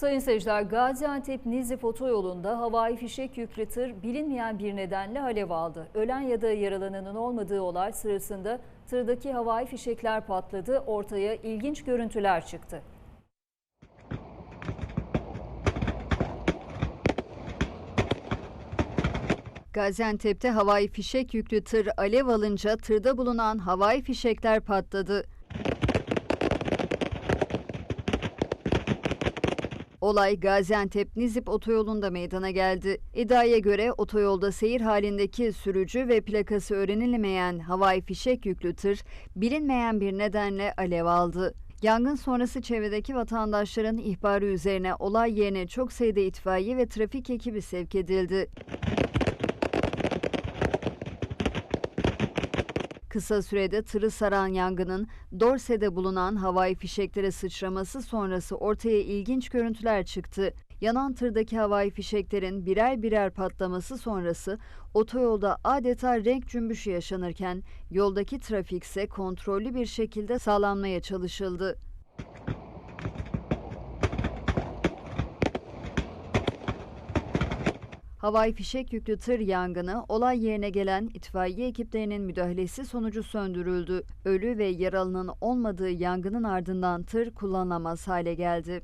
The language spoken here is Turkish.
Sayın seyirciler Gaziantep Nizip otoyolunda havai fişek yüklü tır bilinmeyen bir nedenle alev aldı. Ölen ya da yaralananın olmadığı olay sırasında tırdaki havai fişekler patladı. Ortaya ilginç görüntüler çıktı. Gaziantep'te havai fişek yüklü tır alev alınca tırda bulunan havai fişekler patladı. Olay Gaziantep Nizip otoyolunda meydana geldi. İddiaya göre otoyolda seyir halindeki sürücü ve plakası öğrenilmeyen havai fişek yüklü tır bilinmeyen bir nedenle alev aldı. Yangın sonrası çevredeki vatandaşların ihbarı üzerine olay yerine çok sayıda itfaiye ve trafik ekibi sevk edildi. Kısa sürede tırı saran yangının Dorse'de bulunan havai fişeklere sıçraması sonrası ortaya ilginç görüntüler çıktı. Yanan tırdaki havai fişeklerin birer birer patlaması sonrası otoyolda adeta renk cümbüşü yaşanırken yoldaki trafik ise kontrollü bir şekilde sağlanmaya çalışıldı. Havai fişek yüklü tır yangını olay yerine gelen itfaiye ekiplerinin müdahalesi sonucu söndürüldü. Ölü ve yaralının olmadığı yangının ardından tır kullanılamaz hale geldi.